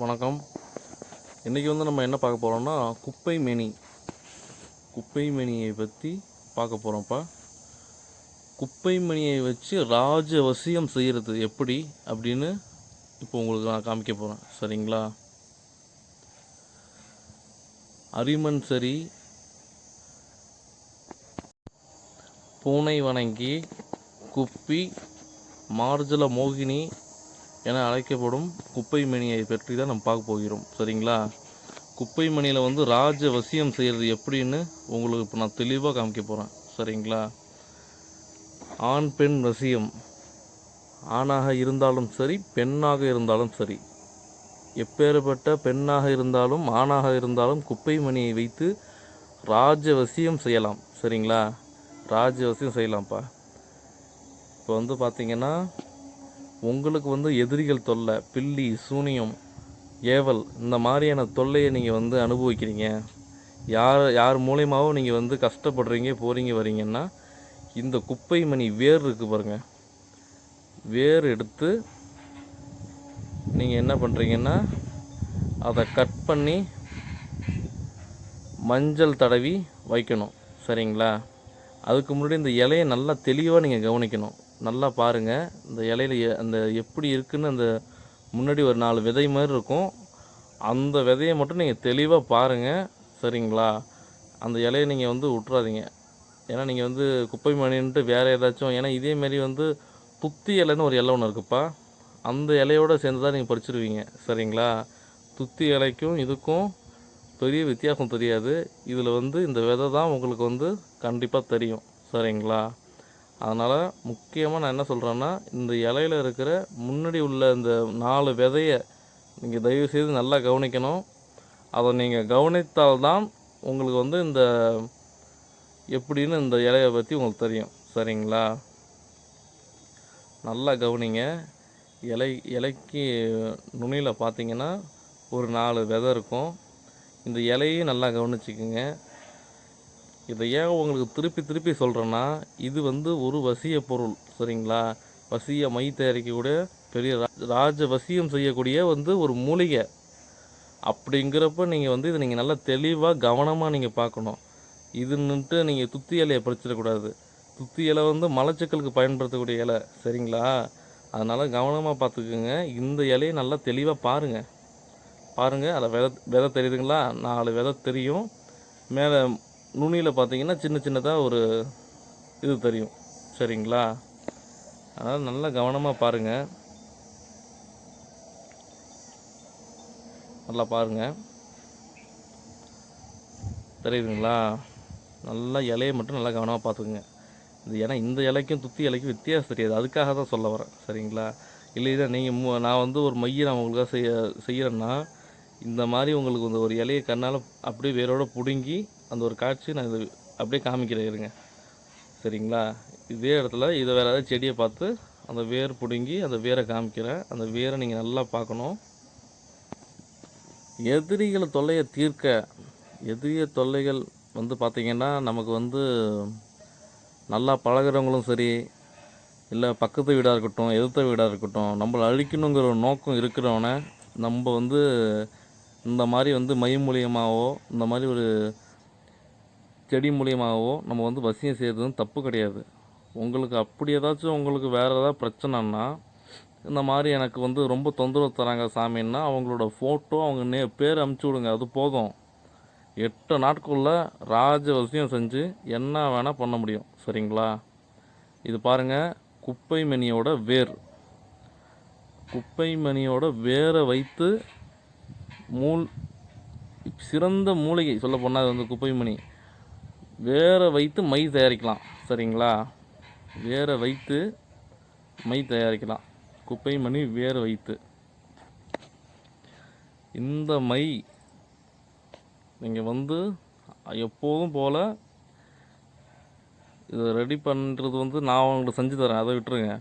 வணக்கம். இன்றைக்கி வந்து நம்ம என்ன பார்க்க போகிறோம்னா குப்பை மேனி. குப்பை மேனியை பற்றி பார்க்க போகிறோம்ப்பா குப்பை மணியை வச்சு ராஜவசியம் செய்கிறது எப்படி அப்படின்னு இப்போ உங்களுக்கு நான் காமிக்க போகிறேன் சரிங்களா? அரிமன் சரி பூனை வணங்கி குப்பி மார்ஜல மோகினி என அழைக்கப்படும் குப்பை மணியை பற்றி தான் நம்ம பார்க்க போகிறோம். சரிங்களா? குப்பை மணியில் வந்து ராஜ வசியம் செய்கிறது எப்படின்னு உங்களுக்கு இப்போ நான் தெளிவாக காமிக்க போகிறேன் சரிங்களா? ஆண் பெண் வசியம். ஆணாக இருந்தாலும் சரி பெண்ணாக இருந்தாலும் சரி. எப்பேற்பட்ட பெண்ணாக இருந்தாலும் ஆணாக இருந்தாலும் குப்பை மணியை வைத்து ராஜவசியம் செய்யலாம். சரிங்களா? ராஜவசியம் செய்யலாம்ப்பா. இப்போ வந்து பார்த்திங்கன்னா உங்களுக்கு வந்து எதிரிகள் தொல்லை பில்லி சூனியம் ஏவல் இந்த மாதிரியான தொல்லையை நீங்கள் வந்து அனுபவிக்கிறீங்க. யார் யார் மூலியமாகவும் நீங்கள் வந்து கஷ்டப்படுறீங்க போகிறீங்க வரீங்கன்னா இந்த குப்பை மணி வேர் இருக்குது பாருங்கள் வேர் எடுத்து நீங்கள் என்ன பண்ணுறீங்கன்னா அதை கட் பண்ணி மஞ்சள் தடவி வைக்கணும். சரிங்களா? அதுக்கு முன்னாடி இந்த இலையை நல்லா தெளிவாக நீங்கள் கவனிக்கணும். நல்லா பாருங்கள் இந்த இலையில அந்த எப்படி இருக்குதுன்னு அந்த முன்னாடி ஒரு நாலு விதை மாதிரி இருக்கும். அந்த விதையை மட்டும் நீங்கள் தெளிவாக பாருங்கள் சரிங்களா? அந்த இலையை நீங்கள் வந்து விட்றாதீங்க ஏன்னா நீங்கள் வந்து குப்பை மணின்ட்டு வேறு ஏதாச்சும் ஏன்னா இதே வந்து துத்தி இலைன்னு ஒரு இலை ஒன்று இருக்குப்பா. அந்த இலையோட சேர்ந்து தான் நீங்கள் பறிச்சிருவீங்க. சரிங்களா? துத்தி இலைக்கும் இதுக்கும் பெரிய வித்தியாசம் தெரியாது. இதில் வந்து இந்த விதை தான் உங்களுக்கு வந்து கண்டிப்பாக தெரியும். சரிங்களா? அதனால் முக்கியமாக நான் என்ன சொல்கிறேன்னா இந்த இலையில இருக்கிற முன்னாடி உள்ள இந்த நாலு விதையை நீங்கள் தயவு செய்து நல்லா கவனிக்கணும். அதை நீங்கள் கவனித்தால்தான் உங்களுக்கு வந்து இந்த எப்படின்னு இந்த இலையை பற்றி உங்களுக்கு தெரியும். சரிங்களா? நல்லா கவனிங்க. இலை இலைக்கு நுனியில் பார்த்தீங்கன்னா ஒரு நாலு விதை இருக்கும். இந்த இலையும் நல்லா கவனிச்சிக்கோங்க. இதை ஏன் உங்களுக்கு திருப்பி திருப்பி சொல்கிறேன்னா இது வந்து ஒரு வசிய பொருள் சரிங்களா? வசிய மை தயாரிக்கக்கூடிய பெரிய ராஜ வசியம் செய்யக்கூடிய வந்து ஒரு மூலிகை. அப்படிங்கிறப்ப நீங்கள் வந்து இதை நீங்கள் நல்லா தெளிவாக கவனமாக நீங்கள் பார்க்கணும். இதுன்னுட்டு நீங்கள் துத்தி இலையை பறிச்சிடக்கூடாது துத்தி இலை வந்து மலச்சிக்கலுக்கு பயன்படுத்தக்கூடிய இலை சரிங்களா? அதனால் கவனமாக பார்த்துக்குங்க. இந்த இலையை நல்லா தெளிவாக பாருங்கள் பாருங்கள் அதில் விதை விதை தெரியுதுங்களா? நாலு விதை தெரியும். மேலே நுனியில் பார்த்தீங்கன்னா சின்ன சின்னதாக ஒரு இது தெரியும். சரிங்களா? அதனால் நல்லா கவனமாக பாருங்கள் நல்லா பாருங்கள் தெரியுதுங்களா? நல்லா இலையை மட்டும் நல்லா கவனமாக பார்த்துக்குங்க. இது ஏன்னா இந்த இலைக்கும் துத்தி இலைக்கும் வித்தியாசம் தெரியாது. அதுக்காக தான் சொல்ல வரேன். சரிங்களா? இல்லை நீங்கள் நான் வந்து ஒரு மையை நான் உங்களுக்காக செய்ய செய்கிறேன்னா இந்த மாதிரி உங்களுக்கு இந்த ஒரு இலையை கண்ணால் அப்படியே வேரோடு பிடுங்கி அந்த ஒரு காட்சி நான் இது அப்படியே காமிக்கிறேன் இருங்க. சரிங்களா? இதே இடத்துல இதை வேறு ஏதாவது செடியை பார்த்து அந்த வேர் பிடுங்கி அந்த வேரை காமிக்கிறேன். அந்த வேரை நீங்கள் நல்லா பார்க்கணும். எதிரிகள் தொல்லையை தீர்க்க எதிரிய தொல்லைகள் வந்து பார்த்திங்கன்னா நமக்கு வந்து நல்லா பழகுறவங்களும் சரி இல்லை பக்கத்து வீடாக இருக்கட்டும் எதிர்த்த வீடாக இருக்கட்டும் நம்மளை அழிக்கணுங்கிற ஒரு நோக்கம் இருக்கிறவனை நம்ம வந்து இந்த மாதிரி வந்து மை மூலியமாகவோ இந்த மாதிரி ஒரு செடி மூலியமாகவோ நம்ம வந்து வசியம் செய்கிறது தப்பு கிடையாது. உங்களுக்கு அப்படி ஏதாச்சும் உங்களுக்கு வேறு ஏதாவது பிரச்சனைன்னா இந்த மாதிரி எனக்கு வந்து ரொம்ப தொந்தரவு தராங்க சாமின்னா அவங்களோட ஃபோட்டோ அவங்க நே பேர் அமுச்சு விடுங்க அது போதும். எட்டு நாட்குள்ள ராஜ வசியம் செஞ்சு என்ன வேணால் பண்ண முடியும். சரிங்களா? இது பாருங்கள் குப்பை மணியோட வேர். குப்பை மணியோட வேரை வைத்து மூல் சிறந்த மூலிகை சொல்ல போனால் அது வந்து குப்பை மணி. வேரை வைத்து மை தயாரிக்கலாம் சரிங்களா? வேரை வைத்து மை தயாரிக்கலாம். குப்பை மணி வேரை வைத்து. இந்த மை நீங்கள் வந்து எப்போதும் போல் இதை ரெடி பண்ணுறது வந்து நான் உங்களுக்கு செஞ்சு தரேன். அதை விட்டுருங்க.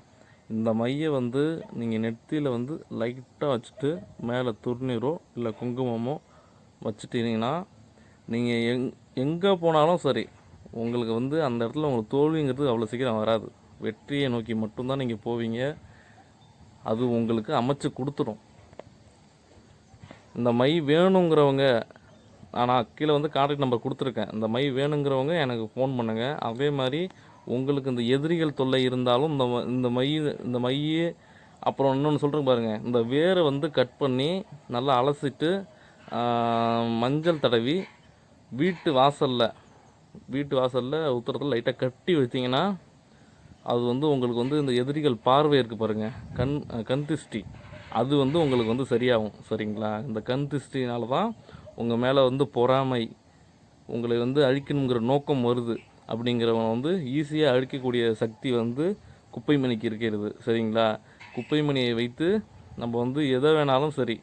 இந்த மையை வந்து நீங்கள் நெத்தியில் வந்து லைட்டாக வச்சுட்டு மேலே துர்நீரோ இல்லை குங்குமமோ வச்சுட்டீங்கன்னா நீங்கள் எங் எங்கே போனாலும் சரி உங்களுக்கு வந்து அந்த இடத்துல உங்களுக்கு தோல்விங்கிறது அவ்வளோ சீக்கிரம் வராது. வெற்றியை நோக்கி மட்டும்தான் நீங்கள் போவீங்க. அது உங்களுக்கு அமைச்சு கொடுத்துரும். இந்த மை வேணுங்கிறவங்க நான் கீழே வந்து கான்டாக்ட் நம்பர் கொடுத்துருக்கேன். இந்த மை வேணுங்கிறவங்க எனக்கு ஃபோன் பண்ணுங்கள் அதே மாதிரி உங்களுக்கு இந்த எதிரிகள் தொல்லை இருந்தாலும் இந்த ம- இந்த மை இந்த மை அப்புறம் இன்னொன்று சொல்கிறேன் பாருங்கள் இந்த வேரை வந்து கட் பண்ணி நல்லா அலசிட்டு மஞ்சள் தடவி வீட்டு வாசலில் வீட்டு வாசலில் உத்தரத்தில் லைட்டாக கட்டி வச்சிங்கன்னா அது வந்து உங்களுக்கு வந்து இந்த எதிரிகள் பார்வை இருக்குது பாருங்கள் கண் கண் திஷ்டி அது வந்து உங்களுக்கு வந்து சரியாகும். சரிங்களா? இந்த கண் திஷ்டினால தான் உங்கள் மேலே வந்து பொறாமை உங்களை வந்து அழிக்கணுங்கிற நோக்கம் வருது. அப்படிங்கிறவன் வந்து ஈஸியாக அழிக்கக்கூடிய சக்தி வந்து குப்பைமணிக்கு இருக்கிறது. சரிங்களா? குப்பைமணியை வைத்து நம்ம வந்து எதை வேணாலும் சரி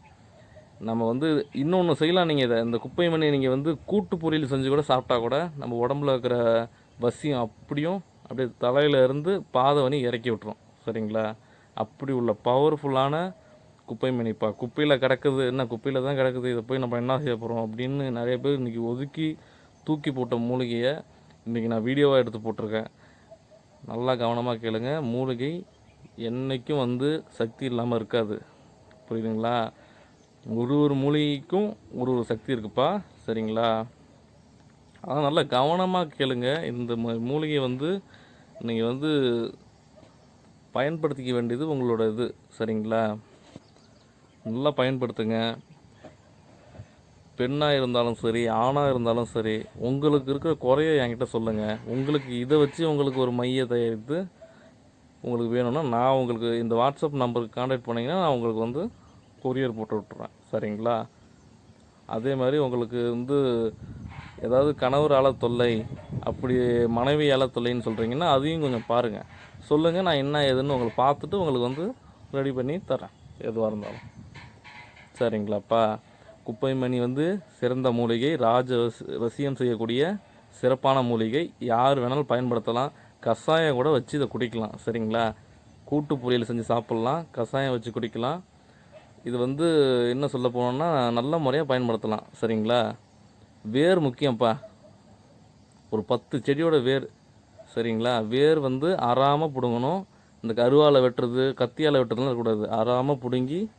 நம்ம வந்து இன்னொன்று செய்யலாம் நீங்கள் இதை. இந்த குப்பை மண்ணை நீங்கள் வந்து கூட்டு பொரியல் செஞ்சு கூட சாப்பிட்டா கூட நம்ம உடம்புல இருக்கிற வசியம் அப்படியும் அப்படியே தலையில் இருந்து பாதை வணி இறக்கி விட்டுரும். சரிங்களா? அப்படி உள்ள பவர்ஃபுல்லான குப்பை மணிப்பா குப்பையில் கிடக்குது என்ன குப்பையில் தான் கிடக்குது இதை போய் நம்ம என்ன செய்ய போகிறோம் அப்படின்னு நிறைய பேர் இன்றைக்கி ஒதுக்கி தூக்கி போட்ட மூலிகையை இன்றைக்கி நான் வீடியோவாக எடுத்து போட்டிருக்கேன். நல்லா கவனமாக கேளுங்க. மூலிகை என்றைக்கும் வந்து சக்தி இல்லாமல் இருக்காது. புரியுதுங்களா? ஒரு ஒரு மூலிகைக்கும் ஒரு ஒரு சக்தி இருக்குப்பா. சரிங்களா? அதான் நல்லா கவனமாக கேளுங்க. இந்த ம- மூலிகை வந்து நீங்கள் வந்து பயன்படுத்திக்க வேண்டியது உங்களோட இது சரிங்களா? நல்லா பயன்படுத்துங்க. பெண்ணாக இருந்தாலும் சரி ஆணாக இருந்தாலும் சரி உங்களுக்கு இருக்கிற குறைய என்கிட்ட சொல்லுங்கள் உங்களுக்கு இதை வச்சு உங்களுக்கு ஒரு மைய தயாரித்து உங்களுக்கு வேணும்னா நான் உங்களுக்கு இந்த வாட்ஸ்அப் நம்பருக்கு கான்டாக்ட் பண்ணிங்கன்னா நான் உங்களுக்கு வந்து கொரியர் போட்டு விட்டுறேன். சரிங்களா? அதே மாதிரி உங்களுக்கு வந்து ஏதாவது கணவரால் தொல்லை அப்படி மனைவியால் தொல்லைன்னு சொல்கிறீங்கன்னா அதையும் கொஞ்சம் பாருங்கள் சொல்லுங்கள் நான் என்ன ஏதுன்னு உங்களை பார்த்துட்டு உங்களுக்கு வந்து ரெடி பண்ணி தரேன் எதுவாக இருந்தாலும். சரிங்களாப்பா? குப்பைமணி வந்து சிறந்த மூலிகை ராஜ வசியம் செய்யக்கூடிய சிறப்பான மூலிகை. யார் வேணாலும் பயன்படுத்தலாம். கஷாயம் கூட வச்சு இதை குடிக்கலாம். சரிங்களா? கூட்டு பொரியல் செஞ்சு சாப்பிட்லாம். கஷாயம் வச்சு குடிக்கலாம். இது வந்து என்ன சொல்ல போனோம்னா நல்ல முறையாக பயன்படுத்தலாம். சரிங்களா? வேர் முக்கியம்ப்பா ஒரு பத்து செடியோட வேர். சரிங்களா? வேர் வந்து அறாமல் பிடுங்கணும். இந்த கருவாலை வெட்டுறது கத்தியால் வெட்டுறதுலாம் இருக்கக்கூடாது. அறாமல் பிடுங்கி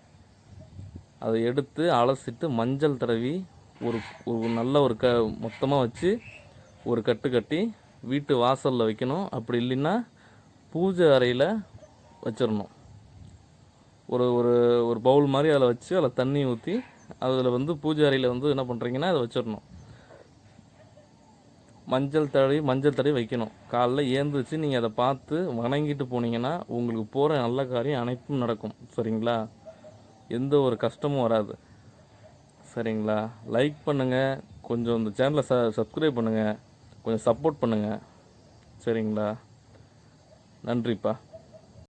அதை எடுத்து அலசிட்டு மஞ்சள் தடவி ஒரு ஒரு நல்ல ஒரு க மொத்தமாக வச்சு ஒரு கட்டு கட்டி வீட்டு வாசலில் வைக்கணும். அப்படி இல்லைன்னா பூஜை அறையில் வச்சிடணும். ஒரு ஒரு ஒரு பவுல் மாதிரி அதில் வச்சு அதில் தண்ணி ஊற்றி அதில் வந்து பூஜை அறையில் வந்து என்ன பண்ணுறீங்கன்னா அதை வச்சிடணும். மஞ்சள் தடவி மஞ்சள் தடவி வைக்கணும். காலைல ஏந்திரிச்சு நீங்கள் அதை பார்த்து வணங்கிட்டு போனீங்கன்னா உங்களுக்கு போகிற நல்ல காரியம் அனைத்தும் நடக்கும். சரிங்களா? எந்த ஒரு கஷ்டமும் வராது. சரிங்களா? லைக் பண்ணுங்கள் கொஞ்சம் இந்த சேனலை ச சப்ஸ்கிரைப் பண்ணுங்கள் கொஞ்சம் சப்போர்ட் பண்ணுங்கள் சரிங்களா? நன்றிப்பா.